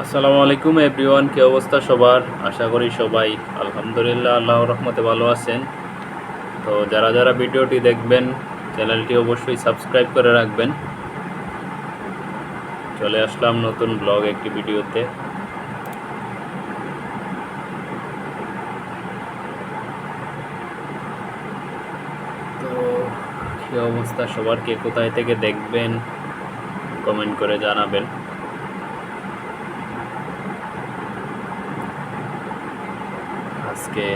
আসসালামু আলাইকুম এভরিওয়ান কি অবস্থা সবার? আশা করি সবাই আলহামদুলিল্লাহ, আল্লাহর রহমতে ভালো আছেন। তো যারা যারা ভিডিওটি দেখবেন, চ্যানেলটি অবশ্যই সাবস্ক্রাইব করে রাখবেন। চলে আসলাম নতুন ব্লগ একটি ভিডিওতে। তো কি অবস্থা সবার? কে কোথায় থেকে দেখবেন? কমেন্ট করে জানাবেন। আজকে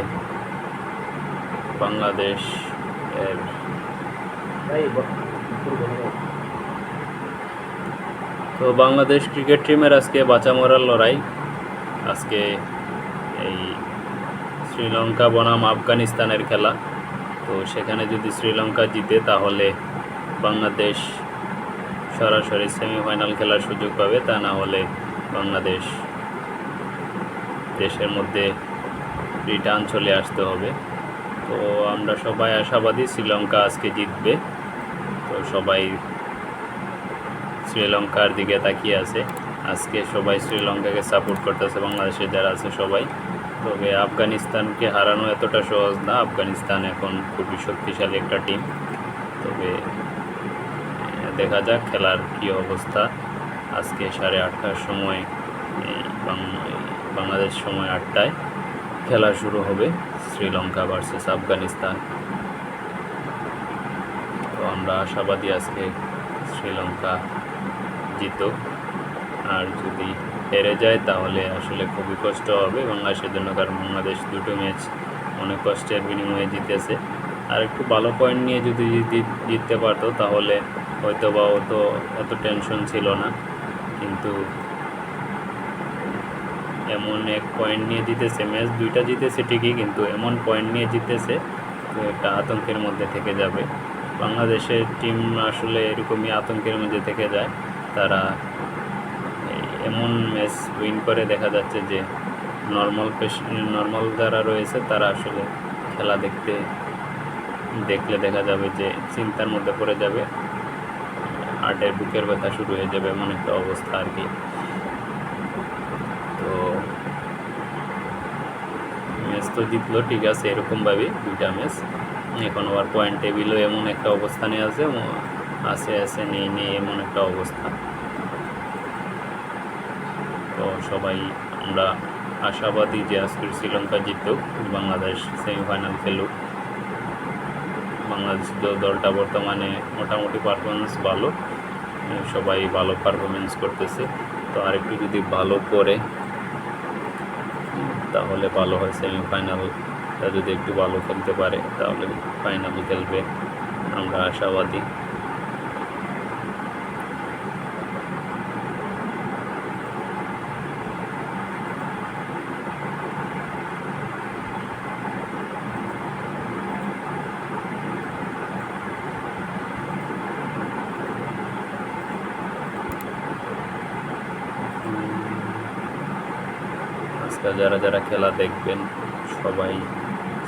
বাংলাদেশ এর তো বাংলাদেশ ক্রিকেট টিমের আজকে বাঁচা মরার লড়াই। আজকে এই শ্রীলঙ্কা বনাম আফগানিস্তানের খেলা। তো সেখানে যদি শ্রীলঙ্কা জিতে তাহলে বাংলাদেশ সরাসরি সেমিফাইনাল খেলার সুযোগ পাবে। তা না হলে বাংলাদেশ দেশের মধ্যে রিটার্ন চলে আসতে হবে। তো আমরা সবাই আশাবাদী শ্রীলঙ্কা আজকে জিতবে। তো সবাই শ্রীলঙ্কার দিকে তাকিয়ে আছে। আজকে সবাই শ্রীলঙ্কাকে সাপোর্ট করতেছে, বাংলাদেশের যারা আছে সবাই। তবে আফগানিস্তানকে হারানো এতটা সহজ না। আফগানিস্তান এখন খুবই শক্তিশালী একটা টিম তবে দেখা যাক খেলার কী অবস্থা। আজকে সাড়ে আটটার সময় বাংলাদেশ সময় আটটায়। খেলা শুরু হবে শ্রীলঙ্কা ভার্সেস আফগানিস্তান। তো আমরা আশাবাদী আজকে শ্রীলঙ্কা জিতুক। আর যদি হেরে যায় তাহলে আসলে খুবই কষ্ট হবে। বাংলাদেশের জন্য কারণ বাংলাদেশ দুটো ম্যাচ অনেক কষ্টের বিনিময়ে জিতেছে। আর একটু ভালো পয়েন্ট নিয়ে যদি জিত- জিততে পারতো তাহলে হয়তো বা অত এত টেনশন ছিল না। কিন্তু এমন এক পয়েন্ট নিয়ে জিতেছে ম্যাচ দুইটা জিতেছে ঠিকই, কিন্তু এমন পয়েন্ট নিয়ে জিতেছে একটা আতঙ্কের মধ্যে থেকে যাবে। বাংলাদেশের টিম আসলে এরকমই আতঙ্কের মধ্যে থেকে যায়। তারা এমন ম্যাচ উইন করে, দেখা যাচ্ছে যে নর্মাল নর্মাল যারা রয়েছে, তারা আসলে খেলা দেখতে, দেখলে দেখা যাবে যে চিন্তার মধ্যে পড়ে যাবে। হার্টের বুকের ব্যথা শুরু হয়ে যাবে, এমন একটা অবস্থা আর কি তো ম্যাচ তো জিতলো ঠিক আছে, এরকমভাবেই দুইটা ম্যাচ এখন আবার পয়েন্ট টেবিলও এমন একটা অবস্থানে আছে আছে আছে, নেই নেই, এমন একটা অবস্থা। তো সবাই আমরা আশাবাদী যে আজকের শ্রীলঙ্কা জিতুক, বাংলাদেশ সেমিফাইনাল খেলুক। বাংলাদেশ দলটা বর্তমানে মোটামুটি পারফরমেন্স ভালো, সবাই ভালো পারফরমেন্স করতেছে। তো আরেকটু যদি ভালো করে তাহলে ভালো হয় সেমিফাইনালটা যদি একটু ভালো খেলতে পারে তাহলে ফাইনাল খেলবে। আমরা আশাবাদী। আজকে যারা যারা খেলা দেখবেন, সবাই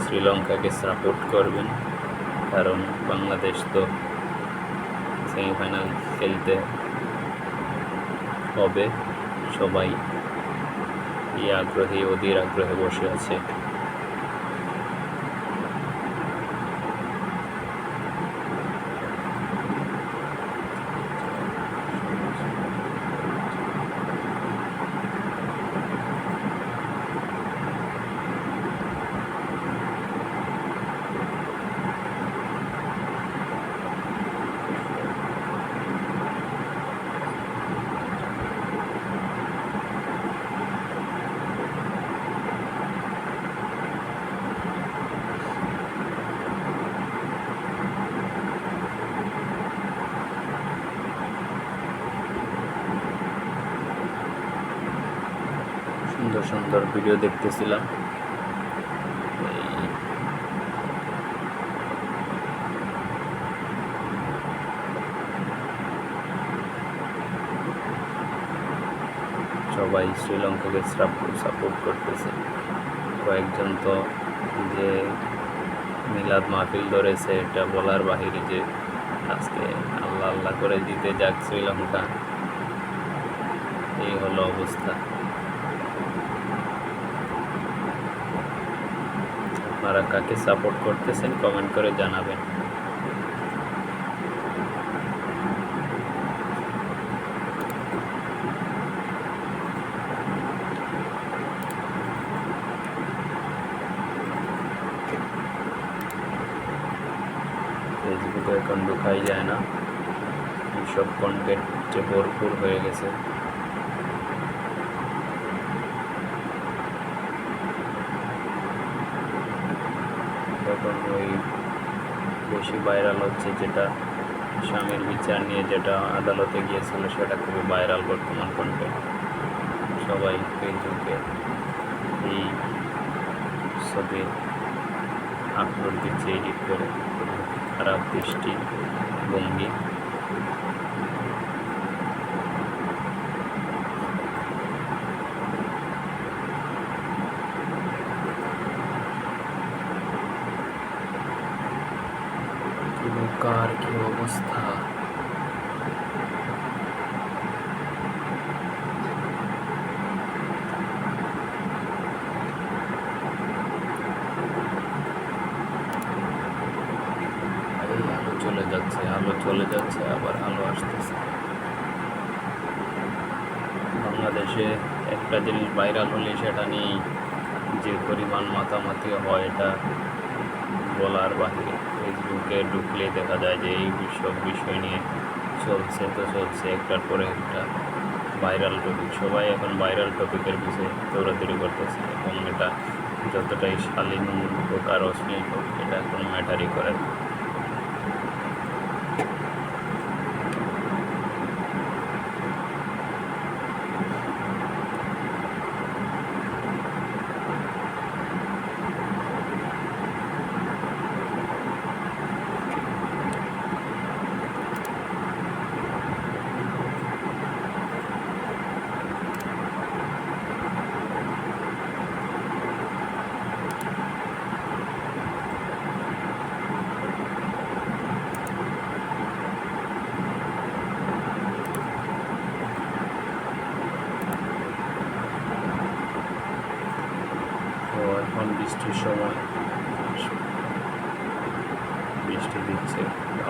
শ্রীলঙ্কাকে সাপোর্ট করবেন। কারণ বাংলাদেশ তো সেমিফাইনাল খেলতে হবে। সবাই এই আগ্রহে, অধীর আগ্রহে বসে আছে। সুন্দর ভিডিও দেখতেছিলাম। সবাই শ্রীলঙ্কাকে সাপোর্ট করতেছে। কয়েকজন তো যে মিলাদ মাহফিল ধরেছে, এটা বলার বাহিরে যে আজকে আল্লাহ আল্লাহ করে দিতে যাক শ্রীলঙ্কা। এই হলো অবস্থা। আপনারা কাকে সাপোর্ট করতেছেন কমেন্ট করে জানাবেন। ফেসবুকে এখন ঢুকাই যায় না। সব কন্টেন্টে ভরপুর হয়ে গেছে। এখন ওই বেশি ভাইরাল হচ্ছে যেটা স্বামীর বিচার নিয়ে যেটা আদালতে গিয়েছিল, সেটা খুবই ভাইরাল বর্তমান কন্টেন্ট সবাই ফেসবুকে এই ছবি আপলোড দিচ্ছে এডিট করে। খারাপ দৃষ্টি ভঙ্গি কিন্তু কার কি অবস্থা এই আলো চলে যাচ্ছে আলো চলে যাচ্ছে আবার আলো আসতেছে বাংলাদেশে একটা জিনিস ভাইরাল হলে সেটা নিয়ে যে পরিমাণ মাতামাতি হয়, এটা বলার বাহিরে। ফেসবুকে ঢুকলে দেখা যায় যে এই সব বিষয় নিয়ে চলছে তো চলছে, একটার পরে একটা ভাইরাল টপিক সবাই এখন ভাইরাল টপিকের বিষয়ে দৌড়াদৌড়ি করতেছে। এবং এটা যতটাই শালীন হোক আর অশ্লীল হোক, এটা কোনো ম্যাটারই করে না তো এখন বৃষ্টির সময় বৃষ্টি দিচ্ছে,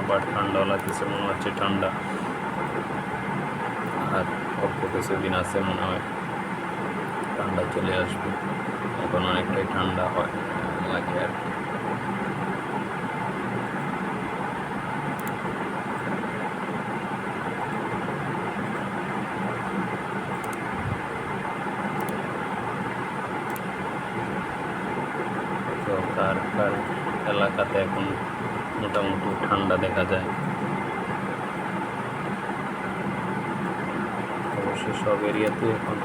আবার ঠান্ডাও লাগতেছে, মনে হচ্ছে ঠান্ডা। আর অল্প কিছুদিন আছে মনে হয়। ঠান্ডা চলে আসবে। এখন অনেকটাই ঠান্ডা হয়, লাগে আর এলাকাতে এখন মোটামুটি ঠান্ডা দেখা যায়। অবশ্যই সব এরিয়াতে এখন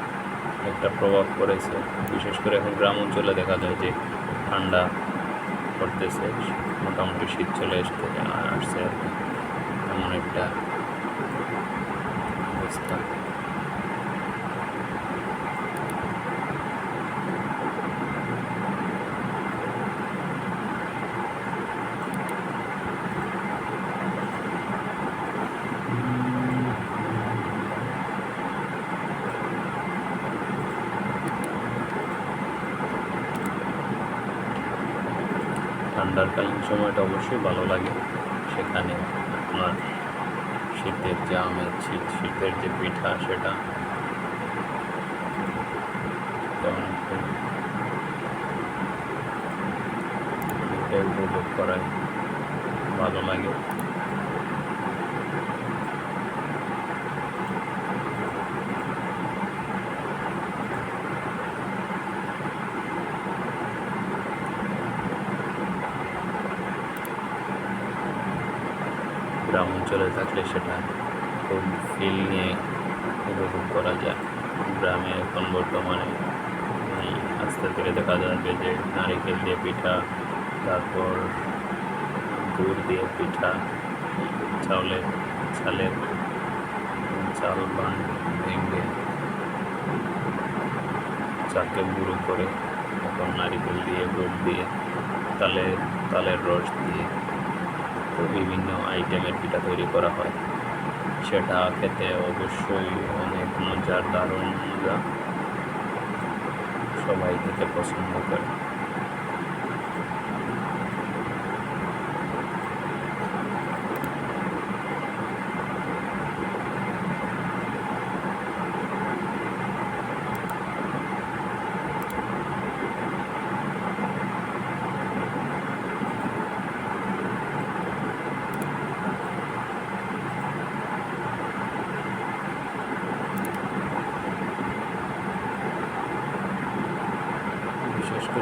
একটা প্রভাব পড়েছে। বিশেষ করে এখন গ্রাম অঞ্চলে দেখা যায় যে ঠান্ডা পড়তেছে, মোটামুটি শীত চলে এসেছে আসছে এমন একটা অবস্থা ঠান্ডার কালীন সময়টা অবশ্যই ভালো লাগে। সেখানে আপনার শীতের যে আমের শীত শীতের যে পিঠা সেটা। উপভোগ করায় ভালো লাগে গ্রাম অঞ্চলে থাকলে সেটা খুব ফিল নিয়ে উপভোগ করা যায় গ্রামে এখন বর্তমানে আস্তে ধীরে দেখা যাবে যে নারিকেল দিয়ে পিঠা, তারপর গুড় দিয়ে পিঠা চাউলের চালের চাল বান ভেঙে চাকে গুঁড়ো করে এখন নারিকেল দিয়ে, গুড় দিয়ে, তালে, তালের রস দিয়ে তো বিভিন্ন আইটেমের পিঠা তৈরি করা হয়। সেটা খেতে অবশ্যই অনেক মজার, দারুণ মজা। সবাই খেতে পছন্দ করে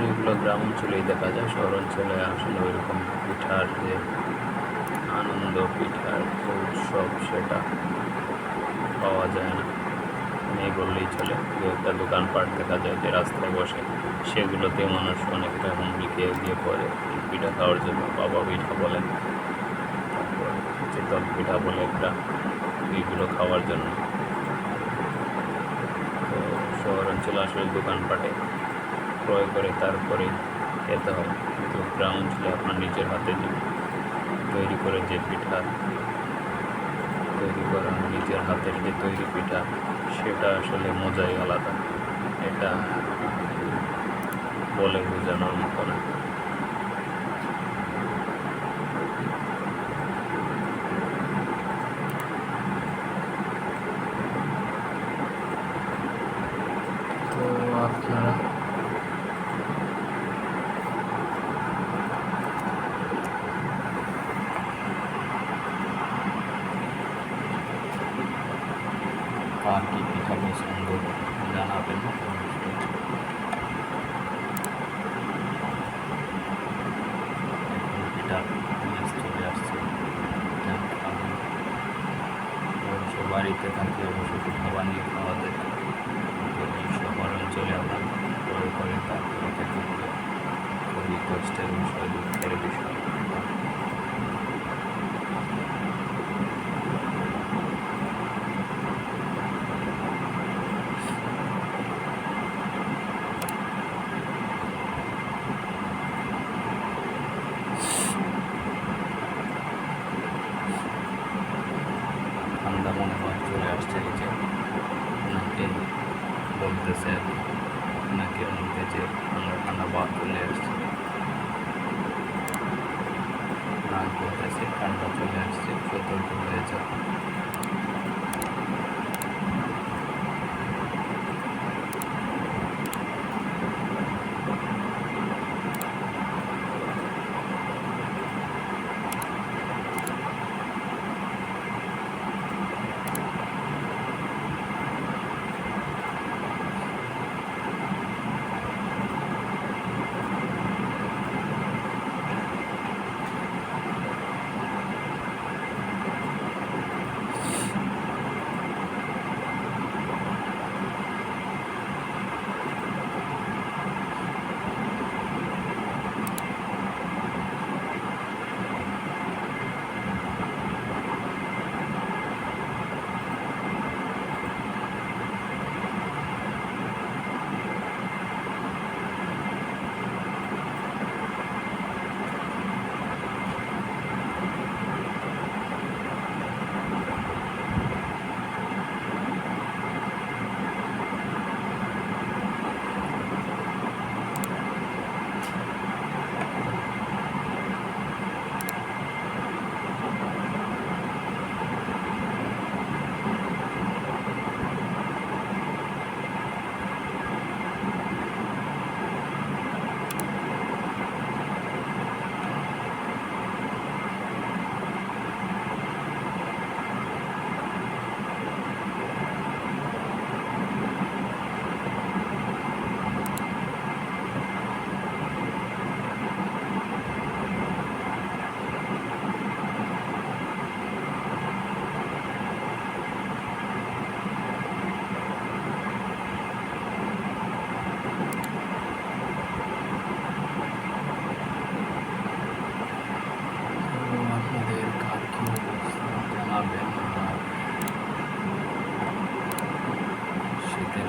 এগুলো গ্রাম অঞ্চলেই দেখা যায় শহর অঞ্চলে আসলে ওইরকম পিঠার যে আনন্দ, পিঠার উৎসব সেটা পাওয়া যায় না। নেই বললেই চলে। দু একটা দোকানপাট দেখা যায় যে রাস্তায় বসে, সেগুলোতে মানুষ অনেকটা হুমড়ি খেয়ে গিয়ে পড়ে পিঠা খাওয়ার জন্য। বাবা পিঠা বলেন তারপর চিতল পিঠা বলে একটা, এইগুলো খাওয়ার জন্য। তো শহর অঞ্চলে আসলে দোকানপাটে ক্রয় করে তারপরে খেতে হয়। কিন্তু গ্রাম অঞ্চলে আপনার নিজের হাতে তৈরি করে যে পিঠা তৈরি করা, নিজের হাতের যে তৈরি পিঠা, সেটা আসলে মজাই আলাদা। এটা বলে বোঝানোর মতো না তো আপনারা কার কি পিঠা পছন্দ জানাবেন অবশ্যই। এখন পিঠার মেস চলে আসছে পিঠা খাব। অবশ্য বাড়িতে থাকি অবশ্য খাবার খাওয়াতে যায় শহর অঞ্চলে আমরা করে করে তারপরে কষ্টের বিষয়, দুঃখের বিষয়।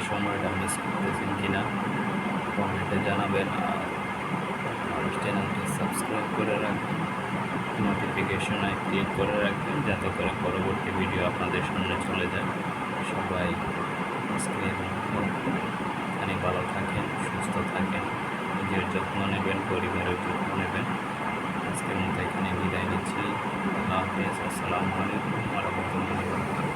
সময়টা মিস করতেছেন কিনা, কমেন্টে জানাবেন আর চ্যানেলটি সাবস্ক্রাইব করে রাখবেন নোটিফিকেশনে ক্লিক করে রাখবেন যাতে করে পরবর্তী ভিডিও আপনাদের সামনে চলে যায়। সবাই আজকে এখানে ভালো থাকেন, সুস্থ থাকেন, নিজের যত্ন নেবেন, পরিবারের যত্ন নেবেন। আজকের মতো এখানে বিদায় নিচ্ছি। আল্লাহ হাফিজ। আসসালামু আলাইকুম। রহমতুল্লাহ